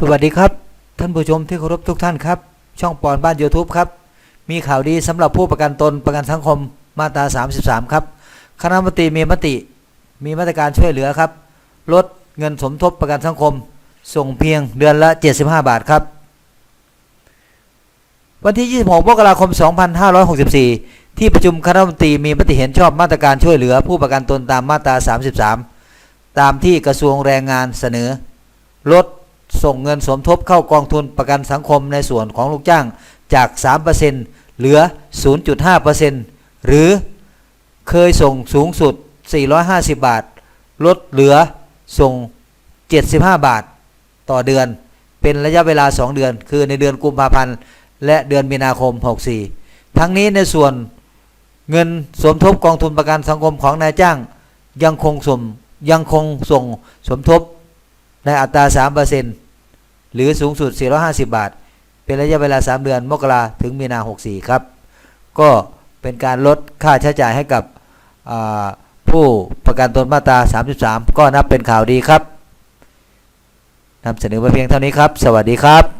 สวัสดีครับ ท่านผู้ชมที่เคารพทุกท่านครับ ช่องปอนบ้าน YouTube ครับ มีข่าวดีสำหรับผู้ประกันตนประกันสังคมมาตรา 33 ครับ คณะมนตรีมีมติมีมาตรการช่วยเหลือครับ ลดเงินสมทบประกันสังคม ส่งเพียงเดือนละ 75 บาทครับ วันที่ 26มกราคม 2564 ที่ประชุมคณะมนตรีมีมติเห็นชอบมาตรการช่วยเหลือ ผู้ประกันตนตามมาตรา 33 ตามที่กระทรวงแรงงานเสนอ ลด ส่งเงินสมทบเข้ากองทุนประกันสังคมในส่วนของลูกจ้างจาก 3%เหลือ 0.5%หรือเคยส่งสูงสุด 450 บาท ลดเหลือส่ง 75 บาทต่อเดือน เป็นระยะเวลา 2 เดือน คือในเดือนกุมภาพันธ์ และเดือนมีนาคม 64 ทั้งนี้ในส่วนเงินสมทบกองทุนประกันสังคมของนายจ้างยังคงสมยังคงส่งสมทบในอัตรา 3% หรือสูงสุด 450 บาท เป็นระยะเวลา 3 เดือนมกราถึงมีนา64 ครับ ก็เป็นการลดค่าใช้จ่ายให้กับผู้ประกันตนมาตรา 33 ก็นับเป็นข่าวดีครับนำเสนอมาเพียงเท่านี้ครับ สวัสดีครับ